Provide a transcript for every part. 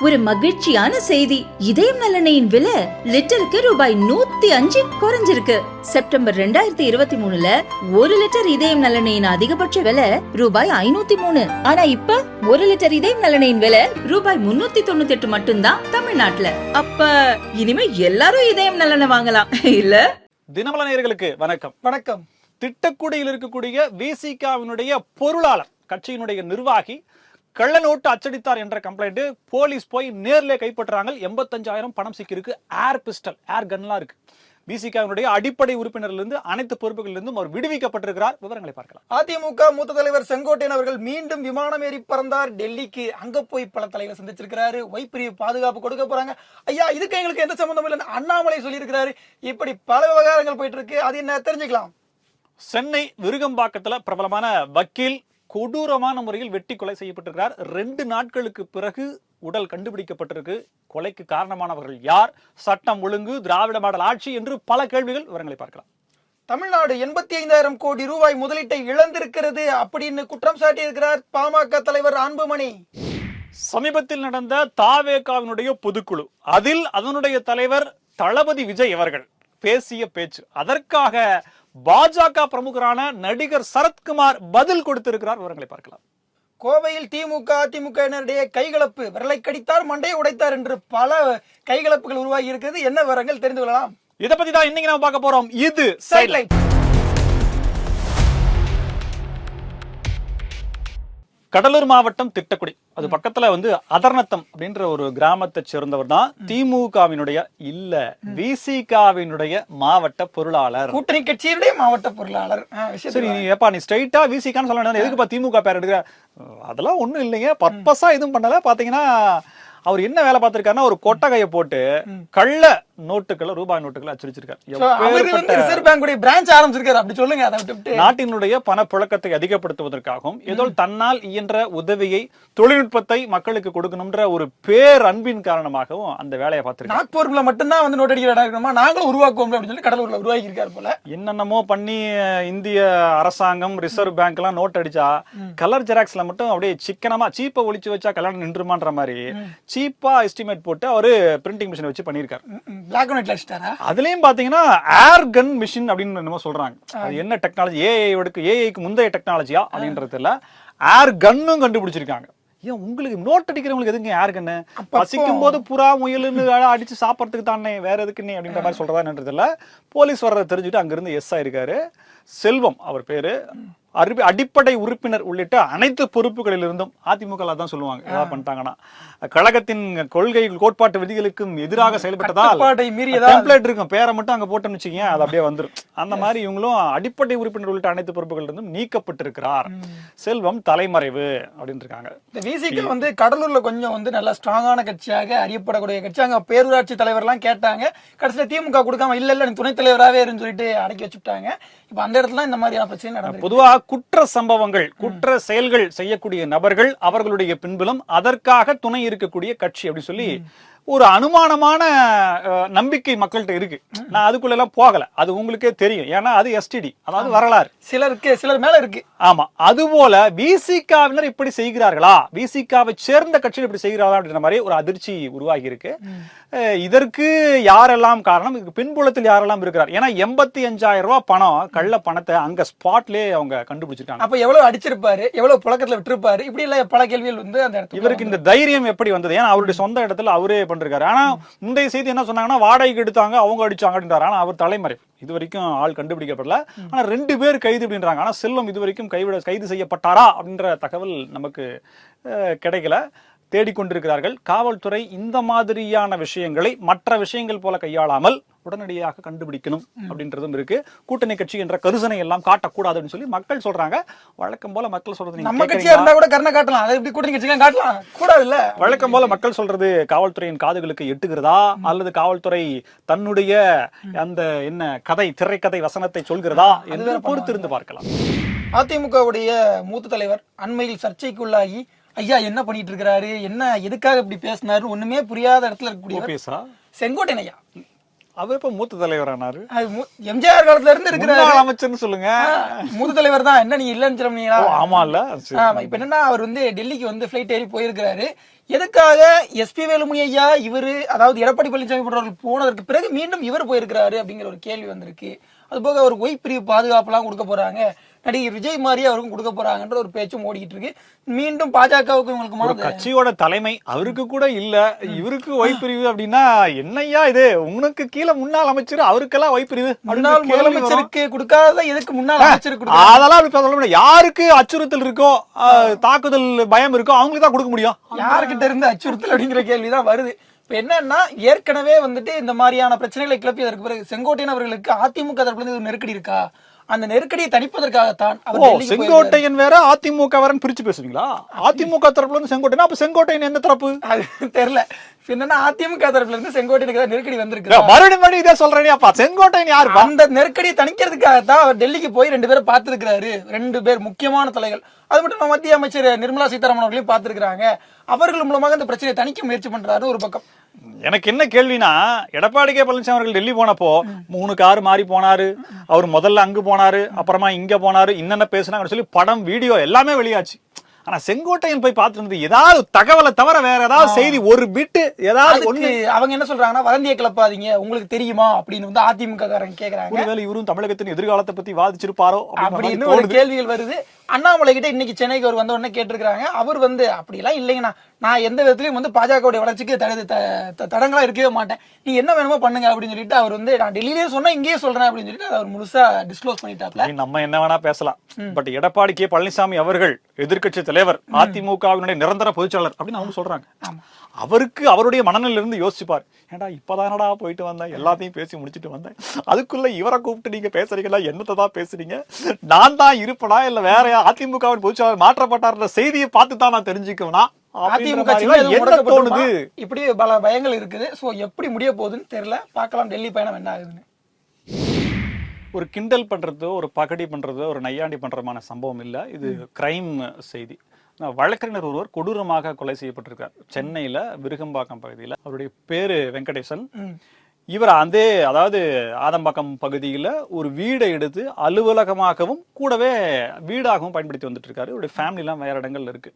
ஒரு மகிழ்ச்சியான செய்தி. இதயம் நலனையின் விலை லிட்டருக்கு ரூபாய் நூத்தி அஞ்சு குறைஞ்சிருக்கு. செப்டம்பர் ரெண்டாயிரத்தி இருபத்தி மூணுல ஒரு லிட்டர் இதயம் நலனையின் அதிகபட்ச விலை ரூபாய் ஐநூத்தி மூணு. ஆனா இப்ப ஒரு லிட்டர் இதயம் நலனையின் விலை ரூபாய் முன்னூத்தி தொண்ணூத்தி எட்டு மட்டும்தான் தமிழ்நாட்டுல. அப்ப இனிமே எல்லாரும் இதயம் நலனை வாங்கலாம். இல்ல? தினமல நேயர்களுக்கு வணக்கம். வணக்கம். திட்டக்குடியில் இருக்கக்கூடிய விசிகாவினுடைய பொருளாளர் கட்சியினுடைய நிர்வாகி கள்ள நோட்டு அச்சடித்தார் என்ற கம்ப்ளைண்ட் போலீஸ் போய் நேர்ல கைப்பற்றுறாங்க. எண்பத்தஞ்சாயிரம் பணம் சிக்கிருக்கு ஏர் பிஸ்டல் ஏர் கன்லாம் இருக்கு. விசிகாவினுடைய அடிப்படை உறுப்பினரிலிருந்து அனைத்து பொறுப்புகளிலிருந்தும் அவர் விடுவிக்கப்பட்டிருக்கிறார். விவரங்களை பார்க்கலாம். அதிமுக மூத்த தலைவர் செங்கோட்டையன் அவர்கள் மீண்டும் விமானம் ஏறி பறந்தார். டெல்லிக்கு அங்க போய் பல தலைவர் சந்திச்சிருக்கிறாரு. வைப்பிரிவு பாதுகாப்பு கொடுக்க போறாங்க. ஐயா இதுக்கு எங்களுக்கு எந்த சம்பந்தம் இல்லைன்னு அண்ணாமலை சொல்லியிருக்கிறாரு. இப்படி பல விவகாரங்கள் போயிட்டு இருக்கு. அது என்ன தெரிஞ்சுக்கலாம். சென்னை விருகம்பாக்கத்துல பிரபலமான வக்கீல் கொடூரமான முறையில் வெட்டி கொலை செய்யப்பட்டிருக்கிறார். ரெண்டு நாட்களுக்கு பிறகு உடல் கண்டுபிடிக்கப்பட்டிருக்கு. கொலைக்கு காரணமானவர்கள் யார்? சட்டம் ஒழுங்கு திராவிட மாடல் ஆட்சி என்று பல கேள்விகள் விவரங்களை பார்க்கலாம். தமிழ்நாடு எண்பத்தி ஐந்தாயிரம் கோடி ரூபாய் முதலீட்டை இழந்திருக்கிறது அப்படின்னு குற்றம் சாட்டியிருக்கிறார் பாமக தலைவர் அன்புமணி. சமீபத்தில் நடந்த தாவேகாவினுடைய பொதுக்குழு அதில் அதனுடைய தலைவர் தளபதி விஜய் அவர்கள் பேசிய பேச்சு. அதற்காக பாஜக பிரமுகரான நடிகர் சரத்குமார் பதில் கொடுத்திருக்கிறார். விவரங்களை பார்க்கலாம். கோவையில் திமுக அதிமுகவினரிடையே கைகலப்பு. விரலை கடித்தார் மண்டையை உடைத்தார் என்று பல கைகலப்புகள் உருவாகி இருக்கிறது. என்ன விவரங்கள் தெரிந்து கொள்ளலாம்? இத பத்தி தான் இன்னைக்கு நம்ம பார்க்க போறோம். இது சைட்லைட் கடலூர் மாவட்டம் திட்டக்குடி. அது பக்கத்துல வந்து அதர்நத்தம் அப்படின்ற ஒரு கிராமத்தை சேர்ந்தவர் தான் திமுகவினுடைய இல்ல விசிகாவினுடைய மாவட்ட பொருளாளர். கூட்டணி கட்சியினுடைய மாவட்ட பொருளாளர். சரி நீ ஏப்பா நீ ஸ்ட்ரைட்டா விசிகான்னு சொல்ல வேண்டியது. எதுக்குப்பா திமுக பேர் எடுக்கிற? அதெல்லாம் ஒண்ணும் இல்லைங்க. பர்பஸா எதுவும் பண்ணல. பாத்தீங்கன்னா அவர் என்ன வேலை பார்த்திருக்காருன்னா ஒரு கொட்டகையை போட்டு கள்ள நோட்டுகளை ரூபாய் நோட்டுகளை அச்சடிச்சிருக்காரு நாட்டினுடைய பணப்புழக்கத்தை அதிகப்படுத்துவதற்காகவும் ஏதோ தன்னால் இயன்ற உதவியை தொழில்நுட்பத்தை மக்களுக்கு கொடுக்கணும்ன்ற ஒரு பேர் அன்பின் காரணமாகவும் அந்த வேலையை பார்த்திருக்காரு. நாக்பூர்ல மட்டும்தான் வந்து நோட் அடிக்கிற இருக்கணுமா நாங்களும் உருவாக்குவோம் அப்படின்னு சொல்லி கடலூர்ல உருவாக்கி இருக்காரு போல. என்னென்னமோ பண்ணி இந்திய அரசாங்கம் ரிசர்வ் பேங்க் எல்லாம் நோட் அடிச்சா கலர் ஜெராக்ஸ்ல மட்டும் அப்படியே சிக்கனமா சீப்பை ஒளிச்சு வச்சா கல்யாணம் நின்றுமான்ற மாதிரி சீப்பா எஸ்டிமேட் போட்டு அவரு பிரிண்டிங் மிஷின் வச்சு பண்ணியிருக்காரு. பிளாக் அண்ட் ஒயிட்ல அடிச்சிட்டாரா? அதுலயும் பாத்தீங்கன்னா ஏர் கன் மிஷின் அப்படின்னு என்னமோ சொல்றாங்க. அது என்ன டெக்னாலஜி ஏஐ ஏஐக்கு முந்தைய டெக்னாலஜியா அப்படின்றது இல்ல. ஏர் கன்னும் கண்டுபிடிச்சிருக்காங்க. ஏன் உங்களுக்கு நோட் அடிக்கிறவங்களுக்கு எதுங்க ஏர் கன்னு பசிக்கும் போது புறா முயலுன்னு அடிச்சு சாப்பிட்றதுக்கு தானே வேற எதுக்குன்னே அப்படின்ற மாதிரி சொல்றதான்ன்றது இல்ல. போலீஸ் வர்றதை தெரிஞ்சுட்டு அங்கிருந்து எஸ் ஆயிருக்காரு செல்வம் அவர் பேரு. அறிவி- அடிப்படை உறுப்பினர் உள்ளிட்ட அனைத்து பொறுப்புகளிலிருந்தும் அதிமுக தான் சொல்லுவாங்க. ஏதாவது பண்ணிட்டாங்கன்னா. கழகத்தின் கொள்கை கோட்பாட்டு விதிகளுக்கும் எதிராக செயல்பட்டதால். டெம்ப்ளேட் இருக்கும். பேரை மட்டும் அங்க போட்டோம்னு வச்சுக்கீங்க அது அப்படியே வந்துரும். அந்த மாதிரி இவங்களும் அடிப்படை உறுப்பினர் உள்ளிட்ட அனைத்து பொறுப்புகள் இருந்தும் நீக்கப்பட்டிருக்கிறார் செல்வம் தலைமறைவு அப்படின்னு இருக்காங்க. இந்த விசிக்கு வந்து கடலூர்ல கொஞ்சம் வந்து நல்ல ஸ்ட்ராங்கான கட்சியாக அறியப்படக்கூடிய கட்சி. அங்க பேரூராட்சி தலைவர்லாம் கேட்டாங்க. கடைசியில திமுக கொடுக்காம இல்ல இல்ல துணைத் தலைவராகவே சொல்லிட்டு அடக்கி வச்சுட்டாங்க. இப்ப அந்த இடத்துல இந்த மாதிரியான பிரச்சனை நடந்திருக்கு. பொதுவா குற்ற சம்பவங்கள் குற்ற செயல்கள் செய்யக்கூடிய நபர்கள் அவர்களுடைய பின்புலம் அதற்காக துணை இருக்கக்கூடிய கட்சி அப்படி சொல்லி ஒரு அனுமானமான நம்பிக்கை மக்கள்கிட்ட இருக்கு. நான் அதுக்குள்ள எல்லாம் போகல. அது உங்களுக்கே தெரியும். ஏன்னா அது எஸ்டிடி அதாவது வரலாறு. சிலருக்கு சிலர் மேல இருக்கு. ஆமா. அதுபோல விசிகாவினர் இப்படி செய்கிறார்களா? விசிகாவை சேர்ந்த கட்சிகள் இப்படி செய்கிறார்களா அப்படின்ற மாதிரி ஒரு அதிர்ச்சி உருவாகி இருக்கு. இதற்கு யாரெல்லாம் காரணம்? இதுக்கு பின்புலத்தில் யாரெல்லாம் இருக்கிறார்? ஏன்னா எண்பத்தி அஞ்சாயிரம் ரூபாய் பணம் கள்ள பணத்தை அங்க ஸ்பாட்லயே அவங்க கண்டுபிடிச்சிட்டாங்க. அப்ப எவ்வளவு அடிச்சிருப்பாரு? எவ்வளவு புழக்கத்துல விட்டுருப்பாரு? இப்படி இல்ல பல கேள்விகள் வந்து அந்த இடத்துல இவருக்கு இந்த தைரியம் எப்படி வந்தது? ஏன்னா அவருடைய சொந்த இடத்துல அவரே பண்றாரு ஆனா முந்தைய செய்தி என்ன சொன்னாங்கன்னா வாடகைக்கு எடுத்தாங்க அவங்க அடிச்சாங்க அப்படின்றாரு ஆனா அவர் தலைமறை. இது வரைக்கும் ஆள் கண்டுபிடிக்கப்படல. ஆனா ரெண்டு பேர் கைது அப்படின்றாங்க. ஆனா செல்வம் இது வரைக்கும் கைவிட கைது செய்யப்பட்டாரா அப்படின்ற தகவல் நமக்கு கிடைக்கல. தேடிக்கொண்டிருக்கிறார்கள். காவல்துறை இந்த மாதிரியான விஷயங்களை மற்ற விஷயங்கள் போல கையாளாமல் உடனடியாக கண்டுபிடிக்கணும் அப்படின்றதும் இருக்கு. கூட்டணி கட்சி என்ற கருசனை எல்லாம் காட்டக்கூடாது அப்படின்னு சொல்லி மக்கள் சொல்றாங்க. வழக்கம் போல மக்கள் சொல்றது நம்ம கட்சியா? இருந்தா கூட கருணை காட்டலாம். அதை இப்படி கூட்டணி கட்சிலாம் காட்டலாம். கூடாது இல்ல வழக்கம் போல மக்கள் சொல்றது காவல்துறையின் காதுகளுக்கு எட்டுகிறதா? அல்லது காவல்துறை தன்னுடைய அந்த என்ன கதை திரைக்கதை வசனத்தை சொல்கிறதா என்று பொறுத்திருந்து பார்க்கலாம். அதிமுகவுடைய மூத்த தலைவர் அண்மையில் சர்ச்சைக்குள்ளாகி ஐயா என்ன பண்ணிட்டு இருக்கிறாரு என்ன எதுக்காக இப்படி பேசினாரு? ஒண்ணுமே புரியாத இடத்துல இருக்கக்கூடிய ஓபிஎஸ்ஆ செங்கோட்டையன் ஐயா. அவர் இப்ப மூத்த தலைவர் ஆனாரு அது மு- எம்ஜிஆர் காலத்துல இருந்து இருக்கிறாரு. முன்னாள் அமைச்சர்னு சொல்லுங்க. மூத்த தலைவர் தான். என்ன நீங்க இல்லைன்னு ஓ, ஆமால்ல. சரி. ஆமா இப்ப என்னன்னா அவர் வந்து டெல்லிக்கு வந்து ஃபிளைட் ஏறி போயிருக்கிறாரு. எதுக்காக எஸ்பி வேலுமணி ஐயா இவரு அதாவது எடப்பாடி பழனிசாமி போன்றவர்கள் போனதற்கு பிறகு மீண்டும் இவர் போயிருக்கிறாரு அப்படிங்கிற ஒரு கேள்வி வந்திருக்கு. அது போக அவர் ஒய் பிரிவு பாதுகாப்புலாம் கொடுக்க போறாங்க. நடிகர் விஜய் மாதிரி அவருக்கும் கொடுக்க போறாங்கன்ற ஒரு பேச்சும் ஓடிக்கிட்டு இருக்கு. மீண்டும் பாஜகவுக்கு மனது கட்சியோட தலைமை அவருக்கு கூட இல்ல. இவருக்கு ஒய்பிரிவு அப்படின்னா என்னய்யா இது? உனக்கு கீழே முன்னாள் அமைச்சர் அவருக்கெல்லாம் ஒய்பிரிவு முன்னாள் முதலமைச்சருக்கு கொடுக்காத எதுக்கு முன்னாள் அமைச்சருக்கு அதெல்லாம் சொல்ல முடியாது. யாருக்கு அச்சுறுத்தல் இருக்கோ அஹ், தாக்குதல் பயம் இருக்கோ அவங்களுக்கு தான் கொடுக்க முடியும். யாருக்கிட்ட இருந்து அச்சுறுத்தல் அப்படிங்கிற கேள்விதான் வருது. இப்ப என்னன்னா ஏற்கனவே வந்துட்டு இந்த மாதிரியான பிரச்சனைகளை கிளப்பியதற்கு பிறகு செங்கோட்டையன் அவர்களுக்கு அதிமுக தரப்புல ஒரு நெருக்கடி இருக்கா? அந்த நெருக்கடியை தணிப்பதற்காகத்தான். செங்கோட்டையன் வேற அதிமுக வேறன்னு பிரிச்சு பேசுவீங்களா? அதிமுக தரப்புல இருந்து செங்கோட்டையன் அப்ப செங்கோட்டையன் எந்த தரப்பு? தெரியல. என்னன்னா அதிமுக தரப்புல இருந்து செங்கோட்டையனுக்கு தான் நெருக்கடி வந்திருக்கு மறுபடியும் மறுபடியும் இதே சொல்றேனே அப்பா. செங்கோட்டையன் யாரு அந்த நெருக்கடியை தணிக்கிறதுக்காகத்தான் அவர் டெல்லிக்கு போய் ரெண்டு பேரும் பார்த்திருக்கிறாரு. ரெண்டு பேர் முக்கியமான தலைகள். அது மட்டும் இல்லாம மத்திய அமைச்சர் நிர்மலா சீதாராமன் அவர்களையும் பார்த்திருக்கிறாங்க. அவர்கள் மூலமாக இந்த பிரச்சனையை தணிக்க முயற்சி பண்றாரு ஒரு பக்கம். எனக்கு என்ன கேள்வினா எடப்பாடி கே பழனிசாமி அவர்கள் டெல்லி போனப்போ மூணு கார் மாறி போனாரு அவர் முதல்ல அங்கு போனாரு அப்புறமா இங்க போனாரு இன்னென்ன பேசுனாங்கன்னு சொல்லி படம் வீடியோ எல்லாமே வெளியாச்சு. ஆனா செங்கோட்டையன் போய் பார்த்துருந்தது ஏதாவது தகவலை தவிர வேற ஏதாவது செய்தி ஒரு பிட்டு ஏதாவது ஒண்ணு. அவங்க என்ன சொல்றாங்கன்னா வதந்தியை கிளப்பாதீங்க உங்களுக்கு தெரியுமா அப்படின்னு வந்து அதிமுக காரங்க கேக்குறாங்க. ஒருவேளை இவரும் தமிழகத்தின் எதிர்காலத்தை பத்தி வாதிச்சிருப்பாரோ அப்படின்னு ஒரு. கேள்விகள் வருது. அண்ணாமலை கிட்ட இன்னைக்கு சென்னைக்கு அவர் வந்த உடனே கேட்டிருக்காங்க அவர் வந்து அப்படிலாம் இல்லைங்கண்ணா நான் எந்த விதத்திலயும் வந்து பாஜகவுடைய வளர்ச்சிக்கு தடு த- த- தடங்களா இருக்கவே மாட்டேன். நீ என்ன வேணுமோ பண்ணுங்க அப்படின்னு சொல்லிட்டு அவர் வந்து நான் டெல்லியிலே சொன்னா இங்கேயே சொல்றேன் அப்படின்னு சொல்லிட்டு அவர் முழுசா டிஸ்க்ளோஸ் பண்ணிட்டாப்ல. நம்ம என்ன வேணா பேசலாம். But Edappadi K. பழனிசாமி அவர்கள் எதிர்க்கட்சி தலைவர் அதிமுகவினுடைய நிரந்தர பொதுச்செயலாளர் அப்படின்னு அவங்க சொல்றாங்க. அவருக்கு அவருடைய மனநிலையில இருந்து யோசிச்சுப்பார் ஏன்டா இப்பதானடா போயிட்டு வந்தேன்? எல்லாத்தையும் பேசி முடிச்சிட்டு வந்தேன். அதுக்குள்ள இவரை கூப்பிட்டு நீங்க பேசுறீங்களா? என்னத்தை தான் பேசுறீங்க? நான் தான் இருப்பனா? இல்ல வேற அதிமுகவின் பொதுச்செயலாளர் மாற்றப்பட்டார்ன்ற செய்தியை பார்த்து தான் நான் தெரிஞ்சுக்கவனா? அதிமுக என்ன? தோணுது? இப்படி பல பயங்கள் இருக்குது. சோ எப்படி முடிய போகுதுன்னு தெரியல. பார்க்கலாம் டெல்லி பயணம் என்ன ஆகுதுன்னு. ஒரு கிண்டல் பண்றதோ ஒரு பகடி பண்றதோ ஒரு நையாண்டி பண்றமான சம்பவம் இல்ல. இது கிரைம் செய்தி. வழக்கறிஞர் ஒருவர் கொடூரமாக கொலை செய்யப்பட்டிருக்கார். சென்னையில விருகம்பாக்கம் பகுதியில. அவருடைய பேரு வெங்கடேசன். இவர் அதே அதாவது ஆதம்பாக்கம் பகுதியில் ஒரு வீடை எடுத்து அலுவலகமாகவும் கூடவே வீடாகவும் பயன்படுத்தி வந்துட்டு இருக்காரு இவருடைய ஃபேமிலிலாம் வேற இடங்கள்ல இருக்கு.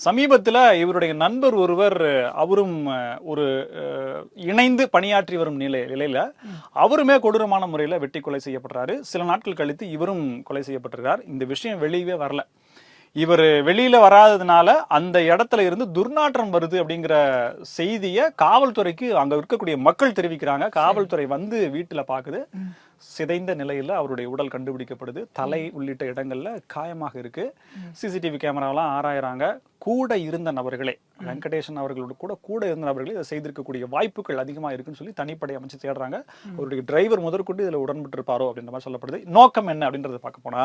சமீபத்தில் இவருடைய நண்பர் ஒருவர் அவரும் ஒரு இணைந்து பணியாற்றி வரும் நிலை நிலையில அவருமே கொடூரமான முறையில் வெட்டி கொலை செய்யப்படுறாரு. சில நாட்கள் கழித்து இவரும் கொலை செய்யப்பட்டிருக்கிறார். இந்த விஷயம் வெளியவே வரல. இவர் வெளியில வராததுனால அந்த இடத்துல இருந்து துர்நாற்றம் வருது அப்படிங்கிற செய்தியை காவல்துறைக்கு அங்க இருக்கக்கூடிய மக்கள் தெரிவிக்கிறாங்க. காவல்துறை வந்து வீட்டுல பாக்குது. சிதைந்த நிலையில அவருடைய உடல் கண்டுபிடிக்கப்படுது. தலை உள்ளிட்ட இடங்கள்ல காயமாக இருக்கு. சிசிடிவி கேமராலாம் ஆராயறாங்க. கூட இருந்த நபர்களே வெங்கடேசன் அவர்களோட கூட கூட இருந்த நபர்களே இதை செய்திருக்கக்கூடிய வாய்ப்புகள் அதிகமா இருக்குன்னு சொல்லி தனிப்படை அமைச்சு தேடுறாங்க. அவருடைய டிரைவர் முதற்கொண்டு இதுல உடன்பட்டு இருப்பாரோ அப்படின்ற மாதிரி சொல்லப்படுது. நோக்கம் என்ன அப்படின்றத பார்க்க போனா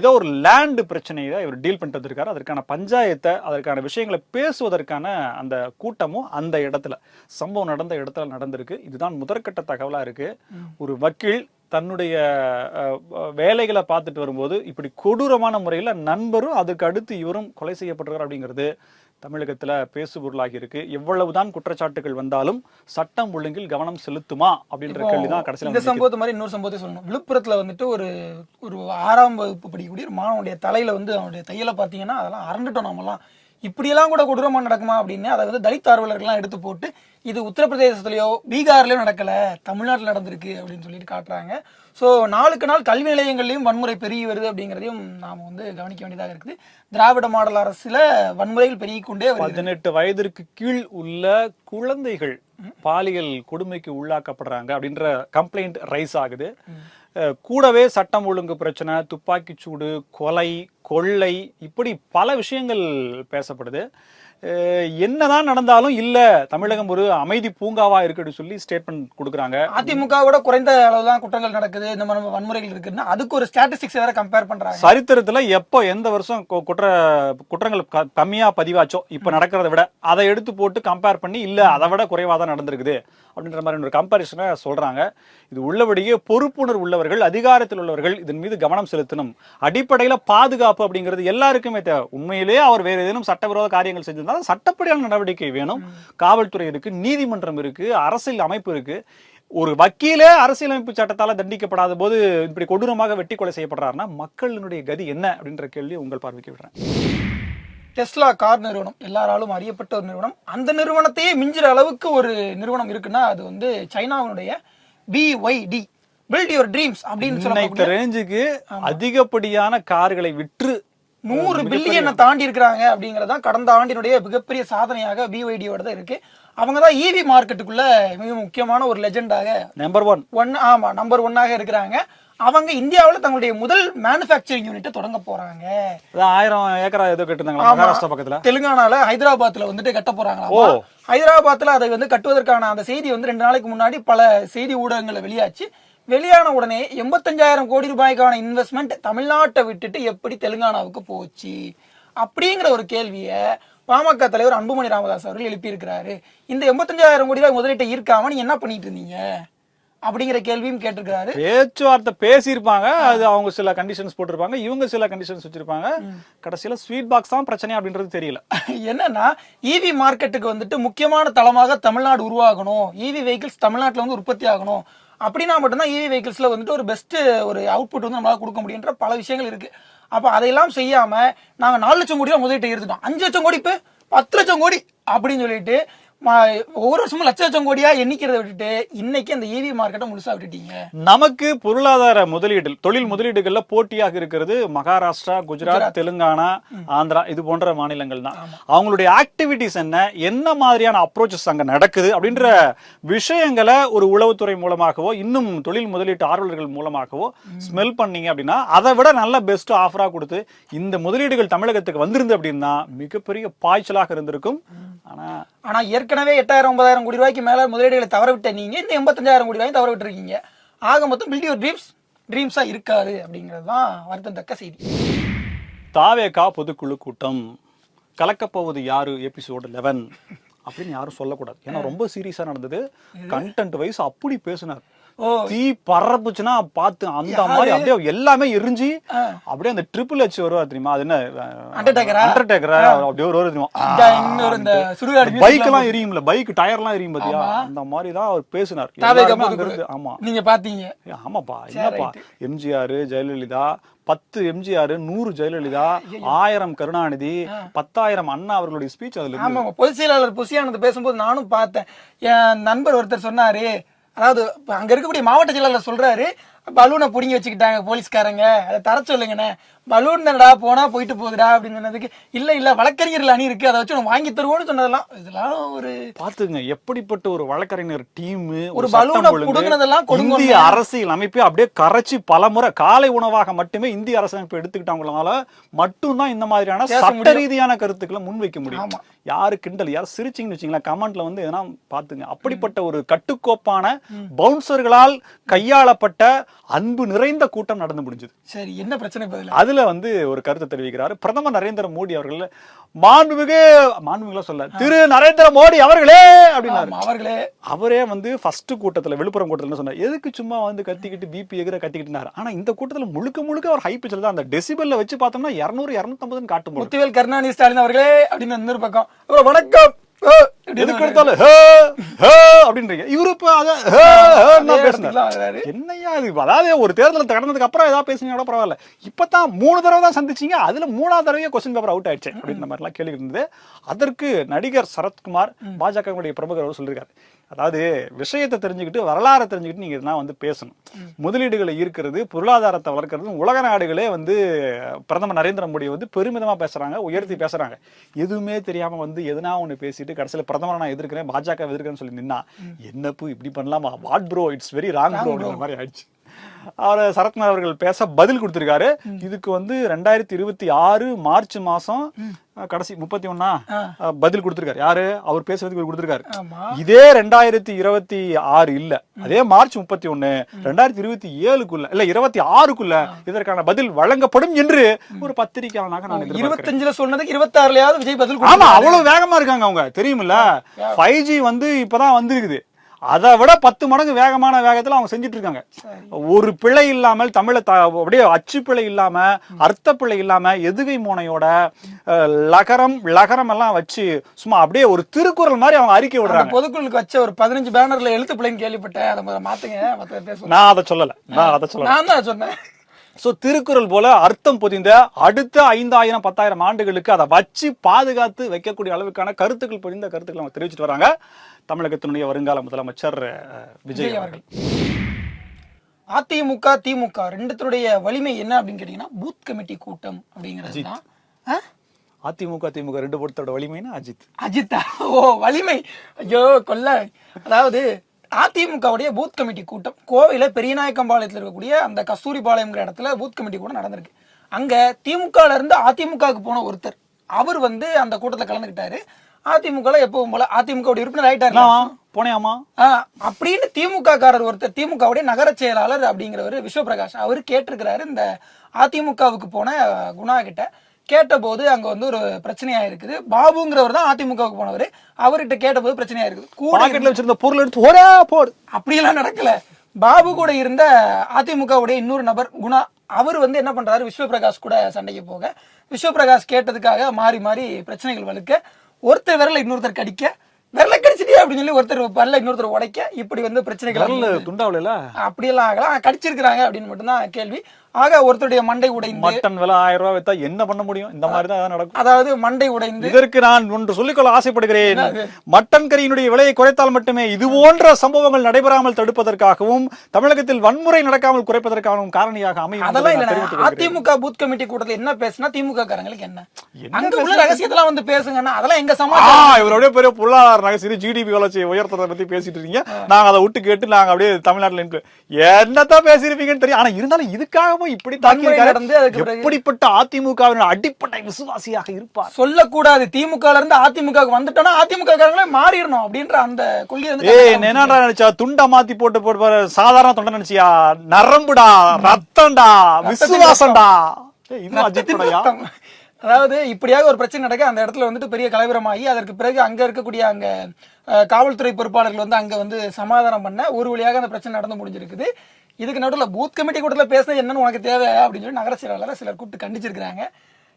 ஏதோ ஒரு லேண்ட் பிரச்சனையை இவர் டீல் பண்ணிட்டு வந்திருக்காரு. அதற்கான பஞ்சாயத்தை அதற்கான விஷயங்களை பேசுவதற்கான அந்த கூட்டமும் அந்த இடத்துல சம்பவம் நடந்த இடத்துல நடந்திருக்கு. இதுதான் முதற்கட்ட தகவலா இருக்கு. ஒரு வக்கீல் தன்னுடைய வேலைகளை பார்த்துட்டு வரும்போது இப்படி கொடூரமான முறையில நண்பரும் அதுக்கு அடுத்து இவரும் கொலை செய்யப்பட்டிருக்கார் அப்படிங்கிறது தமிழகத்துல பேசுபொருளாகி இருக்கு. எவ்வளவுதான் குற்றச்சாட்டுகள் வந்தாலும் சட்டம் ஒழுங்கில் கவனம் செலுத்துமா அப்படின்ற கேள்விதான் கடைசியில இந்த. சம்பவத்தை மாதிரி இன்னொரு சம்பவத்தை சொல்லணும். விழுப்புரத்துல வந்துட்டு ஒரு ஒரு ஆறாம் வகுப்பு படிக்கக்கூடிய ஒரு மாணவனுடைய தலையில வந்து அவனுடைய தையலை பார்த்தீங்கன்னா அதெல்லாம் அரண்டுட்டோம் நாமெல்லாம். இப்படியெல்லாம் கூட கொடூரமா நடக்குமா அப்படின்னு அதை வந்து தலித் ஆர்வலர்கள்லாம் எடுத்து போட்டு இது உத்தரப்பிரதேசத்துலயோ பீகார்லயோ நடக்கல தமிழ்நாட்டில் நடந்திருக்கு அப்படின்னு சொல்லிட்டு காட்டுறாங்க. ஸோ நாளுக்கு நாள் கல்வி நிலையங்கள்லயும் வன்முறை பெருகி வருது அப்படிங்கிறதையும் நாம வந்து கவனிக்க வேண்டியதாக இருக்குது. திராவிட மாடல் அரசுல வன்முறைகள் பெருகிக் கொண்டே பதினெட்டு வயதிற்கு கீழ் உள்ள குழந்தைகள் பாலியல் கொடுமைக்கு உள்ளாக்கப்படுறாங்க அப்படின்ற கம்ப்ளைண்ட் ரைஸ் ஆகுது. கூடவே சட்டம் ஒழுங்கு பிரச்சனை துப்பாக்கிச் சூடு கொலை கொள்ளை இப்படி பல விஷயங்கள் பேசப்படுது. என்னதான் நடந்தாலும் இல்ல தமிழகம் ஒரு அமைதி பூங்காவா இருக்குன்னு சொல்லி ஸ்டேட்மெண்ட் கொடுக்குறாங்க. அதிமுக விட குறைந்த அளவு தான் குற்றங்கள் நடக்குது இந்த மாதிரி வன்முறைகள் இருக்குன்னா அதுக்கு ஒரு ஸ்டாட்டிஸ்டிக்ஸ் வேற கம்பேர் பண்றாங்க. சரித்திரத்துல எப்போ எந்த வருஷம் குற்ற குற்றங்கள் கம்மியா பதிவாச்சோ இப்ப நடக்கிறத விட அதை எடுத்து போட்டு கம்பேர் பண்ணி இல்ல அதை விட குறைவா தான் நடந்திருக்குது அப்படின்ற மாதிரி ஒரு கம்பாரிசனை சொல்றாங்க. இது உள்ளபடியே பொறுப்புணர்வு உள்ளவர்கள் அதிகாரத்தில் உள்ளவர்கள் இதன் மீது கவனம் செலுத்தணும். அடிப்படையில பாதுகாப்பு அப்படிங்கிறது எல்லாருக்குமே தேவை. உண்மையிலேயே அவர் வேற ஏதேனும் சட்டவிரோத காரியங்கள் செஞ்சிருந்தா சட்டப்படியான நடவடிக்கை வேணும். காவல்துறை இருக்கு நீதிமன்றம் இருக்கு அரசியல் அமைப்பு இருக்கு. ஒரு வக்கீலே அரசியலமைப்பு சட்டத்தால தண்டிக்கப்படாத போது இப்படி கொடூரமாக வெட்டி கொலை செய்யப்படுறாருன்னா மக்களினுடைய கதி என்ன அப்படின்ற கேள்வி உங்கள் பார்வைக்கு விடுறேன். டெஸ்லா கார் நிறுவனம் எல்லாராலும் அறியப்பட்ட ஒரு நிறுவனம். அந்த நிறுவனத்தையே மிஞ்சுற அளவுக்கு ஒரு நிறுவனம் இருக்குன்னா அது வந்து சைனாவினுடைய பிஒய்டி பில்ட் யுவர் ட்ரீம்ஸ் அப்படின்னு சொல்லக்கூடிய ரேஞ்சுக்கு அதிகப்படியான கார்களை விற்று நூறு பில்லியனை தாண்டி இருக்கிறாங்க அப்படிங்கறதான் கடந்த ஆண்டினுடைய மிகப்பெரிய சாதனையாக பிஒய்டியோட இருக்கு. அவங்க தான் இவி மார்க்கெட்டுக்குள்ள மிக முக்கியமான ஒரு லெஜெண்டாக நம்பர் ஒன் ஒன் ஆமா நம்பர் ஒன்னாக இருக்கிறாங்க. அவங்க இந்தியாவுல தங்களுடைய முதல் மேனுஃபேக்சரிங் யூனிட்டை தொடங்க போறாங்க. ஆயிரம் ஏக்கரா ஏதோ கேட்டிருந்தாங்களா மகாராஷ்டிரா பக்கத்துல? தெலுங்கானால ஹைதராபாத்ல வந்துட்டு கட்ட போறாங்களா. ஹைதராபாத்ல அதை வந்து கட்டுவதற்கான அந்த செய்தி வந்து ரெண்டு நாளைக்கு முன்னாடி பல செய்தி ஊடகங்கள்ல வெளியாச்சு. வெளியான உடனே எண்பத்தஞ்சாயிரம் கோடி ரூபாய்க்கான இன்வெஸ்ட்மெண்ட் தமிழ்நாட்டை விட்டுட்டு எப்படி தெலுங்கானாவுக்கு போச்சு? அப்படிங்கிற ஒரு கேள்வியை பாமக தலைவர் அன்புமணி ராமதாஸ் அவர்கள் எழுப்பியிருக்கிறாரு. இந்த எண்பத்தஞ்சாயிரம் கோடி ரூபாய் முதலீட்டை ஈர்க்காம நீங்க என்ன பண்ணிட்டு இருந்தீங்க? அப்படிங்கிற கேள்வியும் கேட்டிருக்கிறாரு. பேச்சுவார்த்தை பேசியிருப்பாங்க. அது அவங்க சில கண்டிஷன்ஸ் போட்டிருப்பாங்க. இவங்க சில கண்டிஷன்ஸ் வச்சிருப்பாங்க. கடைசியில ஸ்வீட் பாக்ஸ் தான் பிரச்சனை அப்படின்றது தெரியல. என்னன்னா இவி மார்க்கெட்டுக்கு வந்துட்டு முக்கியமான தளமாக தமிழ்நாடு உருவாகணும். இவி வெஹிக்கிள்ஸ் தமிழ்நாட்டுல வந்து உற்பத்தி ஆகணும். அப்படின்னா மட்டும்தான் இவி வெஹிக்கிள்ஸில் வந்துட்டு ஒரு பெஸ்ட்டு ஒரு அவுட்புட் வந்து நம்மளால் கொடுக்க முடியுன்ற பல விஷயங்கள் இருக்குது அப்போ அதையெல்லாம் செய்யாமல் நாங்கள் நாலு லட்சம் கோடி தான் முதலீட்டை எடுத்துட்டோம் அஞ்சு லட்சம் கோடி இப்போ பத்து லட்சம் கோடி அப்படின்னு சொல்லிட்டு ஒவ்வொரு வருஷமும் லட்ச லட்சம் கோடியா எண்ணிக்கிறத விட்டுட்டு இன்னைக்கு அந்த இவி மார்க்கெட்டை முழுசா விட்டுட்டீங்க. நமக்கு பொருளாதார முதலீடு தொழில் முதலீடுகள்ல போட்டியாக இருக்கிறது மகாராஷ்டிரா குஜராத் தெலுங்கானா ஆந்திரா இது போன்ற மாநிலங்கள் தான். அவங்களுடைய ஆக்டிவிட்டிஸ் என்ன என்ன மாதிரியான அப்ரோச்சஸ் அங்க நடக்குது அப்படின்ற விஷயங்களை ஒரு உளவுத்துறை மூலமாகவோ இன்னும் தொழில் முதலீட்டு ஆர்வலர்கள் மூலமாகவோ ஸ்மெல் பண்ணீங்க அப்படின்னா அதை விட நல்ல பெஸ்ட் ஆஃபரா கொடுத்து இந்த முதலீடுகள் தமிழகத்துக்கு வந்திருந்து அப்படின்னா மிகப்பெரிய பாய்ச்சலாக இருந்திருக்கும். ஆனா ஆனா ஏற்கனவே எட்டாயிரம் ஒன்பதாயிரம் கோடி ரூபாய்க்கு மேல முதலீடுகளை தவற விட்ட நீங்க இந்த எண்பத்தஞ்சாயிரம் கோடி ரூபாய் தவற விட்டுருக்கீங்க ஆக மொத்தம் பில்ட் யுவர் ட்ரீம்ஸ் ட்ரீம்ஸா இருக்காது அப்படிங்கிறது தான் வருத்தம் தக்க செய்தி. தாவேகா பொதுக்குழு கூட்டம். கலக்கப்போவது யாரு? எபிசோடு லெவன் அப்படின்னு யாரும் சொல்லக்கூடாது. ஏன்னா ரொம்ப சீரியஸா நடந்தது. கண்டென்ட் வைஸ் அப்படி பேசினார். தீ பறப்புச்சுன்னா பார்த்து அந்த மாதிரி அப்படியே எல்லாமே எரிஞ்சு அப்படியே அந்த ட்ரிபிள் ஹெச் வருவா தெரியுமா? அது என்ன? அண்டர்டேக்கரா அப்படியே ஒரு தெரியுமா? பைக் எல்லாம் எரியும்ல பைக் டயர் எல்லாம் எரியும் பாத்தியா? அந்த மாதிரி தான் அவர் பேசினார். ஆமா. நீங்க பாத்தீங்க. ஆமாப்பா என்னப்பா? எம்ஜிஆர் ஜெயலலிதா பத்து எம்ஜிஆர் நூறு ஜெயலலிதா ஆயிரம் கருணாநிதி பத்தாயிரம் அண்ணா அவர்களுடைய ஸ்பீச் அதுல ஆமா பொதுச் செயலாளர் புசியானது பேசும்போது நானும் பார்த்தேன். என் நண்பர் ஒருத்தர் சொன்னாரு அதாவது இப்ப அங்க இருக்கக்கூடிய மாவட்ட செயலாளர் சொல்றாரு பலூனை புடுங்கி வச்சுக்கிட்டாங்க போலீஸ்காரங்க அதை தர சொல்லுங்கண்ணே பலூன் தானடா போனா போயிட்டு போகுதுடா அப்படின்னு சொன்னதுக்கு இல்ல இல்ல வழக்கறிஞர்கள் அணி இருக்கு அதை வச்சு உனக்கு வாங்கி தருவோம்னு சொன்னதெல்லாம் இதெல்லாம் ஒரு பாத்துங்க எப்படிப்பட்ட ஒரு வழக்கறிஞர் டீம் ஒரு பலூனை கொடுங்கோன்னு. இந்திய அரசியல் அமைப்பை அப்படியே கரைச்சி பலமுறை காலை உணவாக மட்டுமே இந்திய அரசமைப்பு எடுத்துக்கிட்டவங்களால மட்டும்தான் இந்த மாதிரியான சட்ட. ரீதியான கருத்துக்களை முன்வைக்க முடியும். யாரு கிண்டல் யார் சிரிச்சிங்கன்னு வச்சுங்களேன் கமெண்ட்ல வந்து எதனா பாத்துங்க அப்படிப்பட்ட ஒரு கட்டுக்கோப்பான பவுன்சர்களால் கையாளப்பட்ட அன்பு நிறைந்த கூட்டம் நடந்து முடிஞ்சது. சரி என்ன பிரச்சனை பதில அதுல வந்து ஒரு கருத்தை தெரிவிக்கிறார். பிரதமர் நரேந்திர மோடி அவர்கள் மாண்புமிகு மாண்புமிகுலாம் சொல்ல திரு நரேந்திர மோடி அவர்களே அப்படின்னாரு. அவர்களே. அவரே வந்து ஃபர்ஸ்ட் கூட்டத்துல விழுப்புரம் கூட்டத்துல சொன்னார்? எதுக்கு சும்மா வந்து கத்திக்கிட்டு பிபி எகிற கத்திக்கிட்டுனாரு? ஆனா இந்த கூட்டத்துல முழுக்க முழுக்க அவர் ஹை பிச்சில் தான் அந்த டெசிபல்ல வச்சு பார்த்தோம்னா 200 250 காட்டும் முத்துவேல் கருணாநிதி ஸ்டாலின் அவர்களே அப்படின்னு இன்னொரு பக்கம். வணக்கம். எதுக்கு எடுத்தாலும் அப்படின்றீங்க. இவரு இப்ப. என்னையா இது? அதாவது ஒரு தேர்தல் கடந்ததுக்கு அப்புறம் ஏதாவது பேசுனீங்க கூட பரவாயில்ல. இப்பதான் மூணு தடவை தான் சந்திச்சீங்க. அதுல மூணாவது தடவையே கொஸ்டின் பேப்பர் அவுட் ஆயிடுச்சு அப்படின்ற மாதிரி எல்லாம் கேள்வி இருந்தது. அதற்கு நடிகர் சரத்குமார் பாஜகவுடைய பிரமுகர் சொல்லியிருக்காரு. அதாவது விஷயத்தை தெரிஞ்சுக்கிட்டு வரலாறை தெரிஞ்சுக்கிட்டு நீங்க இதெல்லாம் வந்து பேசணும். முதலீடுகளை ஈர்க்கிறது பொருளாதாரத்தை வளர்க்கறது உலக நாடுகளே வந்து பிரதமர் நரேந்திர மோடி வந்து பெருமிதமா பேசுறாங்க உயர்த்தி பேசுறாங்க. எதுவுமே தெரியாம வந்து எதுனா ஒண்ணு பேசிட்டு கடைசியில பிரதமரை நான் எதிர்க்கிறேன் பாஜக எதிர்க்கிறேன்னு சொல்லி நின்னா என்னப்பு இப்படி பண்ணலாமா? What bro it's very wrong bro அப்படிங்கிற மாதிரி ஆயிடுச்சு. அவர் சரத்குமார் அவர்கள் பேச பதில் கொடுத்திருக்காரு. இதுக்கு வந்து ரெண்டாயிரத்தி இருபத்தி ஆறு மார்ச் மாசம் கடைசி முப்பத்தி ஒன்னா பதில் கொடுத்திருக்காரு. யாரு? அவர் பேசுறதுக்கு இவர் கொடுத்திருக்காரு. இதே ரெண்டாயிரத்தி இருபத்தி ஆறு இல்ல. அதே மார்ச் முப்பத்தி ஒண்ணு ரெண்டாயிரத்தி இருபத்தி ஏழுக்குள்ள இல்ல இருபத்தி ஆறுக்குள்ள இதற்கான பதில் வழங்கப்படும் என்று ஒரு பத்திரிகையாளனாக நான் இருபத்தஞ்சுல சொன்னதுக்கு இருபத்தாறுலயாவது விஜய் பதில் ஆமா. அவ்வளவு வேகமா இருக்காங்க அவங்க. தெரியுமில்ல? ஃபைவ் ஜி வந்து இப்பதான் வந்திருக்குது. அதை விட பத்து மடங்கு வேகமான வேகத்துல அவங்க செஞ்சுட்டு இருக்காங்க ஒரு பிழை இல்லாமல் தமிழை த- அப்படியே அச்சு பிழை இல்லாம அர்த்த பிழை இல்லாம எதுகை மோனையோட லகரம் லகரம் எல்லாம் வச்சு சும்மா அப்படியே ஒரு திருக்குறள் மாதிரி அவங்க அறிக்கை விடுறாங்க. பொதுக்குழுக்கு வச்ச ஒரு பதினஞ்சு பேனர்ல எழுத்து பிள்ளைன்னு கேள்விப்பட்டேன். அதை மாத்துங்க. நான் அதை சொல்லல. நான் அதை சொல்லல. நான் தான் சொன்னேன். சோ திருக்குறள் போல அர்த்தம் பொதிந்த அடுத்த ஐந்தாயிரம் பத்தாயிரம் ஆண்டுகளுக்கு அதை வச்சு பாதுகாத்து வைக்கக்கூடிய அளவுக்கான கருத்துக்கள் பொதிந்த கருத்துக்கள் அவங்க தெரிவிச்சிட்டு வராங்க. தமிழகத்தினுடைய வருங்கால முதலமைச்சர் விஜய் அவர்கள். அதிமுக திமுக ரெண்டுத்தினுடைய வலிமை என்ன அப்படின்னு கேட்டீங்கன்னா பூத் கமிட்டி கூட்டம் அப்படிங்கிறது? அதிமுக திமுக ரெண்டு பொறுத்தோட வலிமைன்னா அஜித்? அஜித்தா? ஓ வலிமை. ஐயோ கொல்ல. அதாவது அதிமுகவுடைய பூத் கமிட்டி கூட்டம் கோவையில பெரியநாயக்கம்பாளையத்தில் இருக்கக்கூடிய அந்த கஸ்தூரிபாளையம்ங்கிற இடத்துல பூத் கமிட்டி கூட்டம் நடந்திருக்கு. அங்க திமுக ல இருந்து அதிமுகவுக்கு போன ஒருத்தர். அவர் வந்து அந்த கூட்டத்துல கலந்துக்கிட்டாரு. அதிமுக எப்பவும் போல அதிமுக உறுப்பினர் ஆயிட்டாரு. போனேயாமா அப்படின்னு திமுக காரர் ஒருத்தர் திமுகவுடைய நகர செயலாளர் அப்படிங்கிறவர் விஸ்வபிரகாஷ் அவர் கேட்டிருக்கிறாரு இந்த அதிமுகவுக்கு போன குணா கிட்ட. கேட்டபோது அங்க வந்து ஒரு பிரச்சனையா இருக்குது பாபுங்கிறவர் தான் அதிமுகவுக்கு போனவர். அவர்கிட்ட கேட்டபோது பிரச்சனையா இருக்குது கூட வச்சிருந்த பொருள் எடுத்து ஒரே போடு. அப்படியெல்லாம் நடக்கல. பாபு கூட இருந்த அதிமுகவுடைய இன்னொரு நபர் குணா அவர் வந்து என்ன பண்றாரு? விஸ்வபிரகாஷ் கூட சண்டைக்கு போக. விஸ்வபிரகாஷ் கேட்டதுக்காக மாறி மாறி பிரச்சனைகள் வலுக்க ஒருத்தர் விரல இன்னொருத்தர் கடிக்க விரல கடிச்சிட்டியா அப்படின்னு சொல்லி ஒருத்தர் வரல இன்னொருத்தர் உடைக்க இப்படி வந்து பிரச்சனைகள் துண்டாவல அப்படியெல்லாம் ஆகலாம். கடிச்சிருக்கிறாங்க அப்படின்னு மட்டும்தான் கேள்வி. ஆக ஒருத்தருடைய மண்டை உடைந்து மட்டன் விலை ஆயிரம் ரூபாய் வித்தா என்ன பண்ண முடியும்? இந்த மாதிரி தான் நடக்கும். அதாவது மண்டை உடைந்து இதற்கு நான் ஒன்று சொல்லிக்கொள்ள ஆசைப்படுகிறேன். மட்டன் கறியினுடைய விலையை குறைத்தால் மட்டுமே இது போன்ற சம்பவங்கள் நடைபெறாமல் தடுப்பதற்காகவும் தமிழகத்தில் வன்முறை நடக்காமல் குறைப்பதற்காகவும் காரணியாக அமையும் அதெல்லாம் இல்ல. அதிமுக பூத் கமிட்டி கூட்டத்துல என்ன பேசுனா திமுக காரங்களுக்கு என்ன? அங்க உள்ள ரகசியத்தெல்லாம் வந்து பேசுங்கன்னா அதெல்லாம் எங்க சமாச்சாரம் இவருடைய பெரிய பொருளாதார நகை ஜிடிபி வளர்ச்சியை உயர்த்ததை பத்தி பேசிட்டு இருக்கீங்க. நாங்க அதை விட்டு கேட்டு நாங்க அப்படியே தமிழ்நாட்டுல என்னத்தான் பேசியிருப்பீங்கன்னு தெரியும். ஆனா இருந்தாலும் இதுக்காகவும் இப்படி தாக்கி நடந்து எப்படிப்பட்ட அதிமுகவின் அடிப்படை விசுவாசியாக இருப்பார்? சொல்லக்கூடாது. திமுக இருந்து அதிமுக வந்துட்டோம்னா அதிமுக காரங்களே மாறிடணும் அப்படின்ற அந்த கொள்கை என்னடா நினைச்சா துண்டை மாத்தி போட்டு போட்டு. சாதாரண தொண்டை நினைச்சியா? நரம்புடா ரத்தம்டா விசுவாசம்டா. அதாவது இப்படியாக ஒரு பிரச்சனை நடக்க அந்த இடத்துல வந்துட்டு பெரிய கலவரமாகி அதற்கு பிறகு அங்க இருக்கக்கூடிய அங்க காவல்துறை பொறுப்பாளர்கள் வந்து அங்க வந்து சமாதானம் பண்ண ஒரு வழியாக அந்த பிரச்சனை நடந்து முடிஞ்சிருக்குது. இதுக்கு நடுவில் பூத் கமிட்டி கூட்டத்தில் பேசுனது என்னன்னு உனக்கு தேவை அப்படின்னு சொல்லி நகர செயலாளர் சிலர் கூப்பிட்டு கண்டிச்சிருக்கிறாங்க.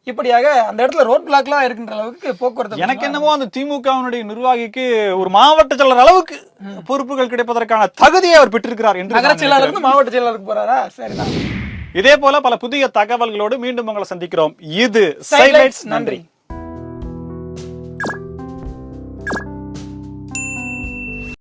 இப்படியாக அந்த இடத்துல ரோட் பிளாக்லாம் இருக்கின்ற அளவுக்கு போக்குவரத்து எனக்கு என்னமோ அந்த திமுகவினுடைய நிர்வாகிக்கு ஒரு மாவட்ட செயலர் அளவுக்கு பொறுப்புகள் கிடைப்பதற்கான தகுதியை அவர் பெற்றிருக்கிறார் என்று நகர செயலாளருக்கு மாவட்ட செயலாளருக்கு போறாரா? சரிதான். இதே போல பல புதிய தகவல்களோடு மீண்டும் உங்களை சந்திக்கிறோம். இது நன்றி.